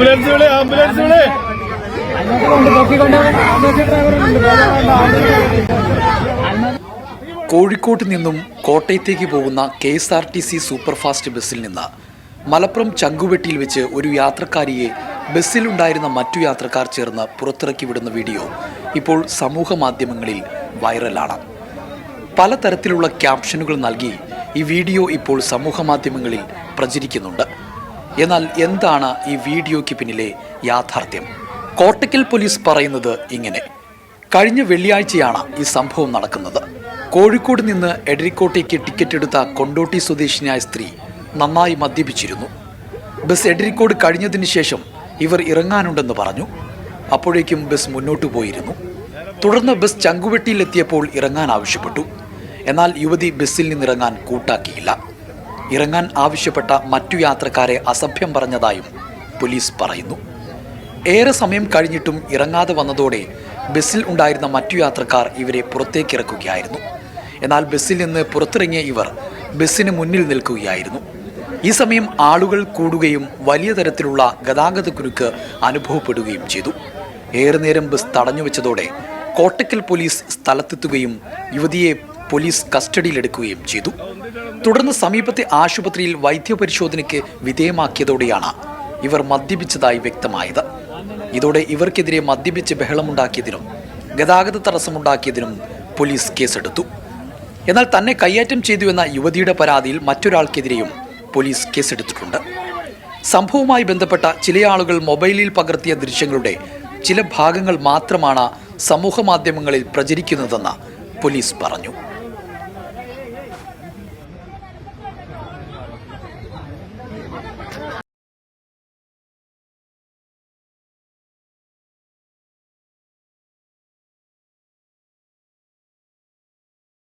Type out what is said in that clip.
Ambulance വിളി ambulance വിളി കോഴിക്കോട്ട് നിന്നും കോട്ടയത്തേക്ക് പോകുന്ന K S R T C superfast ബസ്സിൽ നിന്ന് മലപ്പുറം ചങ്കുവെട്ടിയിൽ വെച്ച് ഒരു യാത്രക്കാരിയെ ബസ്സിലുണ്ടായിരുന്ന മറ്റു യാത്രക്കാർ ചേർന്ന് പുറത്തിറക്കി വിടുന്ന വീഡിയോ ഇപ്പോൾ സമൂഹ മാധ്യമങ്ങളിൽ വൈറലാണ്. പലതരത്തിലുള്ള ക്യാപ്ഷനുകൾ നൽകി ഈ വീഡിയോ ഇപ്പോൾ സമൂഹ മാധ്യമങ്ങളിൽ പ്രചരിക്കുന്നുണ്ട്. എന്നാൽ എന്താണ് ഈ വീഡിയോയ്ക്ക് പിന്നിലെ യാഥാർത്ഥ്യം? കോട്ടക്കൽ പോലീസ് പറയുന്നത് ഇങ്ങനെ. കഴിഞ്ഞ വെള്ളിയാഴ്ചയാണ് ഈ സംഭവം നടക്കുന്നത്. കോഴിക്കോട് നിന്ന് എടരിക്കോട്ടേക്ക് ടിക്കറ്റ് എടുത്ത കൊണ്ടോട്ടി സ്വദേശിനിയായ സ്ത്രീ നന്നായി മദ്യപിച്ചിരുന്നു. ബസ് എടരിക്കോട് കഴിഞ്ഞതിന് ശേഷം ഇവർ ഇറങ്ങാനുണ്ടെന്ന് പറഞ്ഞു. അപ്പോഴേക്കും ബസ് മുന്നോട്ട് പോയിരുന്നു. തുടർന്ന് ബസ് ചങ്കുവെട്ടിയിലെത്തിയപ്പോൾ ഇറങ്ങാൻ ആവശ്യപ്പെട്ടു. എന്നാൽ യുവതി ബസ്സിൽ നിന്നിറങ്ങാൻ കൂട്ടാക്കിയില്ല. ഇറങ്ങാൻ ആവശ്യപ്പെട്ട മറ്റു യാത്രക്കാരെ അസഭ്യം പറഞ്ഞതായും പോലീസ് പറയുന്നു. ഏറെ സമയം കഴിഞ്ഞിട്ടും ഇറങ്ങാതെ വന്നതോടെ ബസ്സിൽ ഉണ്ടായിരുന്ന മറ്റു യാത്രക്കാർ ഇവരെ പുറത്തേക്ക് ഇറക്കുകയായിരുന്നു എന്നാൽ ബസ്സിൽ നിന്ന് പുറത്തിറങ്ങിയ ഇവർ ബസ്സിന് മുന്നിൽ നിൽക്കുകയായിരുന്നു. ഈ സമയം ആളുകൾ കൂടുകയും വലിയ തരത്തിലുള്ള ഗതാഗത കുരുക്ക് അനുഭവപ്പെടുകയും ചെയ്തു. ഏറെ നേരം ബസ് തടഞ്ഞു വെച്ചതോടെ കോട്ടക്കൽ പോലീസ് സ്ഥലത്തെത്തുകയും യുവതിയെ പോലീസ് കസ്റ്റഡിയിലെടുക്കുകയും ചെയ്തു. തുടർന്ന് സമീപത്തെ ആശുപത്രിയിൽ വൈദ്യപരിശോധനയ്ക്ക് വിധേയമാക്കിയതോടെയാണ് ഇവർ മദ്യപിച്ചതായി വ്യക്തമായത്. ഇതോടെ ഇവർക്കെതിരെ മദ്യപിച്ച് ബഹളമുണ്ടാക്കിയതിനും ഗതാഗത തടസ്സമുണ്ടാക്കിയതിനും പോലീസ് കേസെടുത്തു. എന്നാൽ തന്നെ കയ്യേറ്റം ചെയ്തു എന്ന യുവതിയുടെ പരാതിയിൽ മറ്റൊരാൾക്കെതിരെയും പോലീസ് കേസെടുത്തിട്ടുണ്ട്. സംഭവവുമായി ബന്ധപ്പെട്ട ചില ആളുകൾ മൊബൈലിൽ പകർത്തിയ ദൃശ്യങ്ങളുടെ ചില ഭാഗങ്ങൾ മാത്രമാണ് സമൂഹ മാധ്യമങ്ങളിൽ പ്രചരിക്കുന്നതെന്ന് പോലീസ് പറഞ്ഞു.